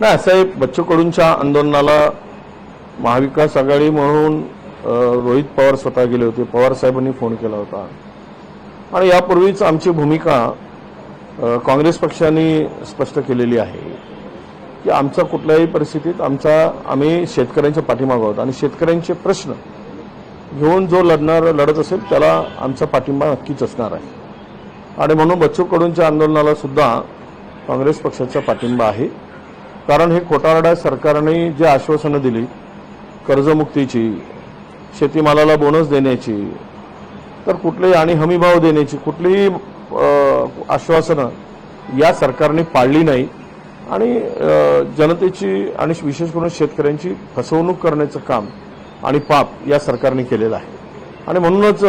नाही असं आहे बच्चू कडूंच्या आंदोलनाला महाविकास आघाडी म्हणून रोहित पवार स्वतः गेले होते. पवार साहेबांनी फोन केला होता. आणि यापूर्वीच आमची भूमिका काँग्रेस पक्षाने स्पष्ट केलेली आहे की आमचा कुठल्याही परिस्थितीत आमचा आम्ही शेतकऱ्यांच्या पाठीमागं आहोत. आणि शेतकऱ्यांचे प्रश्न घेऊन जो लढणार लढत असेल त्याला आमचा पाठिंबा नक्कीच असणार आहे. आणि म्हणून बच्चू कडूंच्या आंदोलनाला सुद्धा काँग्रेस पक्षाचा पाठिंबा आहे. कारण हे खोटारडा सरकारने जे आश्वासनं दिली कर्जमुक्तीची शेतीमालाला बोनस देण्याची तर कुठलेही आणि हमीभाव देण्याची कुठलीही आश्वासनं या सरकारने पाळली नाही. आणि जनतेची आणि विशेष करून शेतकऱ्यांची फसवणूक करण्याचं काम आणि पाप या सरकारने केलेलं आहे. आणि म्हणूनच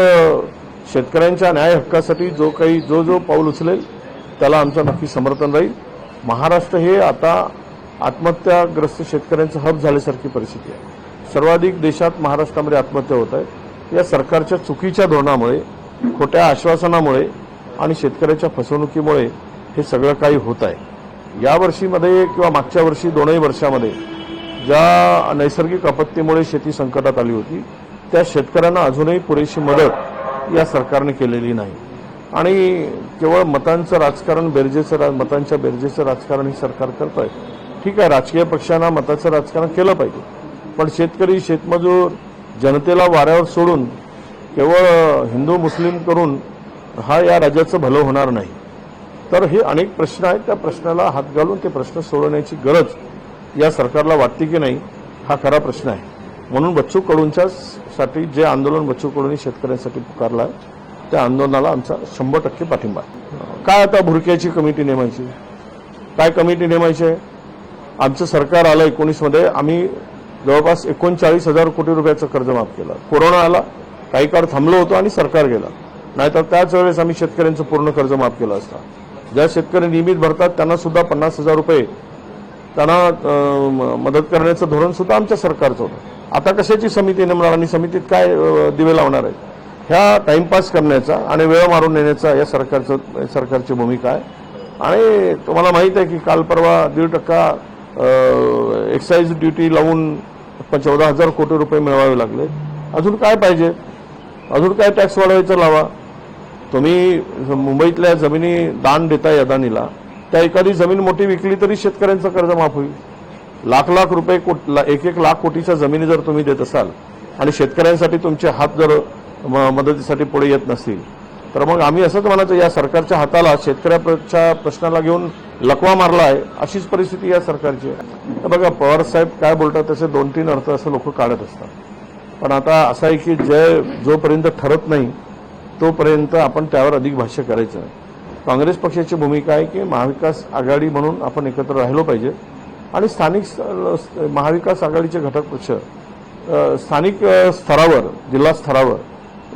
शेतकऱ्यांच्या न्याय हक्कासाठी जो काही जो जो पाऊल उचलेल त्याला आमचं नक्की समर्थन राहील. महाराष्ट्र हे आता आत्महत्याग्रस्त शेतकऱ्यांचं हब झाल्यासारखी परिस्थिती आहे. सर्वाधिक देशात महाराष्ट्रामध्ये आत्महत्या होत आहेत या सरकारच्या चुकीच्या धोरणामुळे खोट्या आश्वासनामुळे आणि शेतकऱ्याच्या फसवणुकीमुळे हे सगळं काही होत आहे. या वर्षीमध्ये किंवा मागच्या वर्षी दोनही वर्षामध्ये ज्या नैसर्गिक आपत्तीमुळे शेती संकटात आली होती त्या शेतकऱ्यांना अजूनही पुरेशी मदत या सरकारने केलेली नाही. आणि केवळ मतांचं राजकारण बेरजेचं मतांच्या बेरजेचं राजकारण हे सरकार करत आहे ठीक आहे राजकीय पक्षांना मताचं राजकारण केलं पाहिजे. पण शेतकरी शेतमजूर जनतेला वाऱ्यावर सोडून केवळ हिंदू मुस्लिम करून हा या राज्याचं भलं होणार नाही. तर हे अनेक प्रश्न आहेत. त्या प्रश्नाला हात घालून ते प्रश्न सोडवण्याची गरज या सरकारला वाटते की नाही हा खरा प्रश्न आहे. म्हणून बच्चू कडूंच्या साठी जे आंदोलन बच्चू कडूंनी शेतकऱ्यांसाठी पुकारलं आहे त्या आंदोलनाला आमचा शंभर टक्के पाठिंबा आहे. काय आता भुरक्याची कमिटी नेमायची? काय कमिटी नेमायची? आहे आमचं सरकार आलं एकोणीसमध्ये. आम्ही जवळपास एकोणचाळीस हजार कोटी रुपयाचं कर्ज माफ केलं. कोरोना आला काही काळ थांबलो होतो आणि सरकार गेला. नाहीतर त्याच वेळेस आम्ही शेतकऱ्यांचं पूर्ण कर्ज माफ केलं असतं. ज्या शेतकरी नियमित भरतात त्यांना सुद्धा पन्नास हजार रुपये त्यांना म- मदत करण्याचं धोरण सुद्धा आमच्या सरकारचं होतं. आता कशाची समिती नेमणार आणि समितीत काय दिवे लावणार आहे ह्या टाइमपास करण्याचा आणि वेळ मारून नेण्याचा या सरकारचं सरकारची भूमिका आहे. आणि तुम्हाला माहीत आहे की काल परवा दीड टक्का एक्साईज ड्युटी लावून चौदा हजार कोटी रुपये मिळवावे लागले. अजून काय पाहिजे? अजून काय टॅक्स वाढवायचं लावा? तुम्ही मुंबईतल्या जमिनी दान देताय अदानीला त्या एखादी जमीन मोठी विकली तरी शेतकऱ्यांचं कर्ज माफ होईल. लाख लाख रुपये कोट- ला- एक एक लाख कोटीच्या जमिनी जर तुम्ही देत असाल आणि शेतकऱ्यांसाठी तुमचे हात जर म- मदतीसाठी पुढे येत नसतील तर मग आम्ही असंच म्हणायचं या सरकारच्या हाताला शेतकऱ्याच्या प्रश्नाला घेऊन लकवा मारला आहे अशीच परिस्थिती या सरकारची आहे. तर बघा पवार साहेब काय बोलतात त्याचे दोन तीन अर्थ असं लोक काढत असतात. पण आता असं आहे की जे जोपर्यंत ठरत नाही तोपर्यंत आपण त्यावर अधिक भाष्य करायचं नाही. काँग्रेस पक्षाची भूमिका आहे की महाविकास आघाडी म्हणून आपण एकत्र राहिलो पाहिजे. आणि स्थानिक महाविकास आघाडीचे घटक पक्ष स्थानिक स्तरावर जिल्हा स्तरावर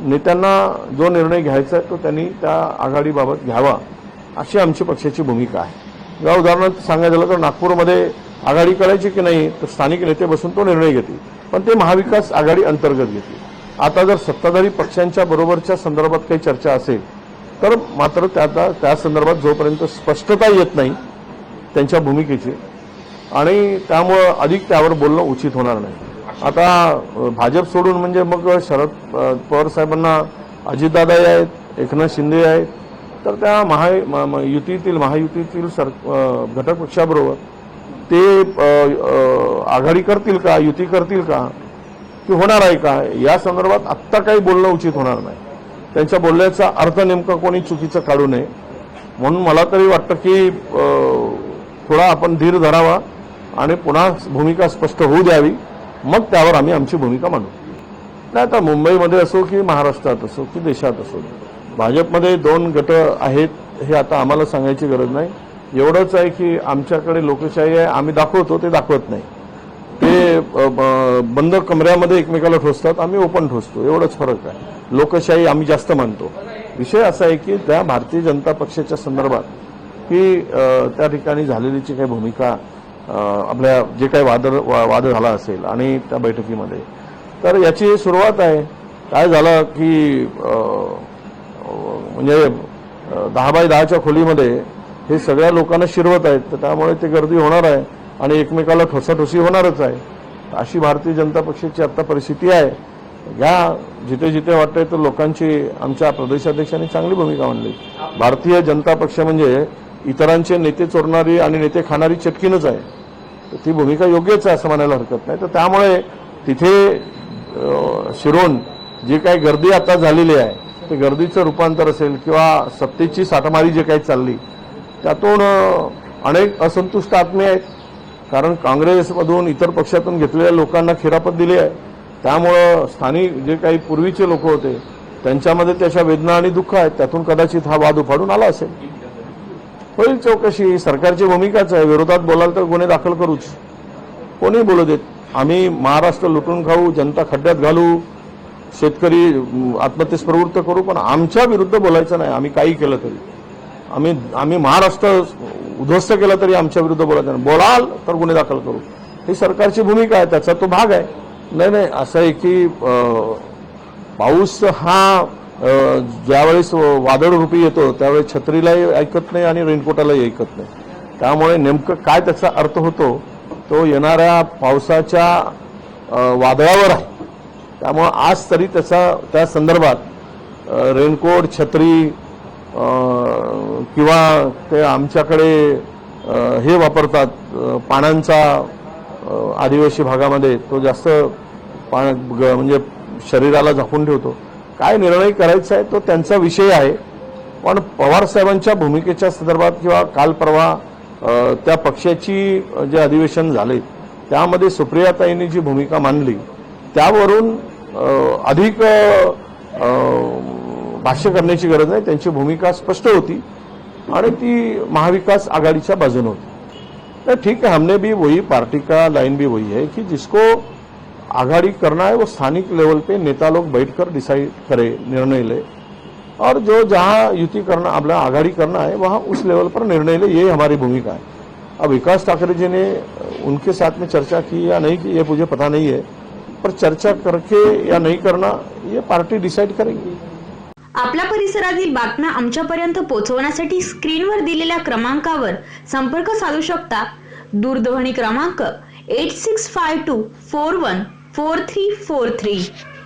नेत्यांना जो निर्णय घ्यायचा आहे तो त्यांनी त्या आघाडीबाबत घ्यावा अशी आमची पक्षाची भूमिका आहे. या उदाहरणार्थ सांगायचं झालं तर नागपूरमध्ये आघाडी करायची की नाही तर स्थानिक नेते बसून तो निर्णय घेतील. पण ते महाविकास आघाडी अंतर्गत घेतील. आता जर सत्ताधारी पक्षांच्या बरोबरच्या संदर्भात काही चर्चा असेल तर मात्र त्या त्या संदर्भात जोपर्यंत स्पष्टता येत नाही त्यांच्या भूमिकेची आणि त्यामुळं अधिक त्यावर बोलणं उचित होणार नाही. आता भाजप सोडून म्हणजे मग शरद पवार साहेबांना अजितदादा आहेत एकनाथ शिंदे आहेत तर त्या महा म- युतीतील महायुतीतील सर घटक पक्षाबरोबर ते आघाडी करतील का युती करतील का की होणार आहे का या संदर्भात आत्ता काही बोलणं उचित होणार नाही. त्यांच्या बोलण्याचा अर्थ नेमका कोणी चुकीचं काढू नये. म्हणून मला तरी वाटतं की थोडा आपण धीर धरावा आणि पुन्हा भूमिका स्पष्ट होऊ द्यावी. मग त्यावर आम्ही आमची भूमिका मांडू. नाही आता मुंबईमध्ये असो की महाराष्ट्रात असो की देशात असो. भाजपमध्ये दोन गट आहेत हे आता आम्हाला सांगायची गरज नाही. एवढंच आहे की आमच्याकडे लोकशाही आहे आम्ही दाखवतो ते दाखवत नाही. ते ब- बंद कमऱ्यामध्ये एकमेकाला ठोसतात आम्ही ओपन ठोसतो. एवढंच फरक आहे. लोकशाही आम्ही जास्त मानतो. विषय असा आहे की त्या भारतीय जनता पक्षाच्या संदर्भात की त्या ठिकाणी झालेली जी काही भूमिका आपल्या जे काही वाद वा- वाद झाला असेल आणि त्या बैठकीमध्ये. तर याची सुरुवात आहे. काय झालं की म्हणजे दहा बाय दहाच्या खोलीमध्ये हे सगळ्या लोकांना शिरवत आहेत. तर त्यामुळे ते गर्दी होणार आहे आणि एकमेकाला ठोसाठोसी होणारच आहे. अशी भारतीय जनता पक्षाची आता परिस्थिती आहे. या जिथे जिथे वाटतंय तर लोकांची आमच्या प्रदेशाध्यक्षांनी चांगली भूमिका मांडली. भारतीय जनता पक्ष म्हणजे इतरांचे नेते चोरणारी आणि नेते खाणारी चटकीनच आहे. ती भूमिका योग्यच आहे असं म्हणायला हरकत नाही. तर त्यामुळे तिथे अं, शिरोन जी काही गर्दी आता झालेली आहे ते गर्दीचं रूपांतर असेल किंवा सत्तेची साठमारी जे काही चालली त्यातून अनेक असंतुष्ट आत्मे आहेत. कारण काँग्रेसमधून इतर पक्षातून घेतलेल्या लोकांना खिरापत दिली आहे. त्यामुळं स्थानिक जे काही पूर्वीचे लोक होते त्यांच्यामध्ये त्याच्या वेदना आणि दुःख आहेत. त्यातून कदाचित हा वाद उफाडून आला असेल. होईल चौकशी. सरकारची भूमिकाच आहे. विरोधात बोलाल तर गुन्हे दाखल करूच. कोणी बोलू देत? आम्ही महाराष्ट्र लुटून खाऊ जनता खड्ड्यात घालू शेतकरी आत्महत्येस प्रवृत्त करू पण आमच्या विरुद्ध बोलायचं नाही. आम्ही काही केलं तरी. आम्ही आम्ही महाराष्ट्र उद्ध्वस्त केला तरी आमच्या विरुद्ध बोलायचं नाही. बोलाल तर गुन्हे दाखल करू. ही सरकारची भूमिका आहे त्याचा तो भाग आहे. नाही नाही असं आहे की पाऊस हा ज्यावेळेस वादळरूपी येतो त्यावेळेस छत्रीलाही ऐकत नाही आणि रेनकोटालाही ऐकत नाही. त्यामुळे नेमकं काय त्याचा अर्थ होतो तो येणाऱ्या पावसाच्या वादळावर आहे. त्यामुळं आज तरी त्याचा त्या संदर्भात रेनकोट छत्री किंवा ते आमच्याकडे हे वापरतात पानांचा पाण्याचा आदिवासी भागामध्ये तो जास्त पाण्या ग- म्हणजे शरीराला झाकून ठेवतो. काय निर्णय करायचा आहे तो त्यांचा विषय आहे. पण पवार साहेबांच्या भूमिकेच्या संदर्भात किंवा काल परवा त्या पक्षाची जे अधिवेशन झाले त्यामध्ये सुप्रियाताईंनी जी भूमिका मांडली त्यावरून अधिक भाष्य करण्याची गरज नाही. त्यांची भूमिका स्पष्ट होती आणि ती महाविकास आघाडीच्या बाजूने होती. तर ठीक है हमने भी वही पार्टी का लाइन भी वही है कि जिसको आघाड़ी करना है वो स्थानिक लेवल पे नेता लोग बैठकर डिसाइड करे निर्णय ले। और जो जहां युति करना अपना आघाड़ी करना है वहां उस लेवल पर निर्णय ले ये हमारी भूमिका है। अब विकास ठाकरे जी ने उनके साथ में चर्चा की या नहीं की ये मुझे पता नहीं है। पर चर्चा करके या नहीं करना ये पार्टी डिसाइड करेगी। आपल्या परिसरातील बातम्या आमच्यापर्यंत पोहोचवण्यासाठी स्क्रीनवर दिलेल्या क्रमांकावर संपर्क साधू शकता. दूरध्वनी क्रमांक eight six five two four one four three four three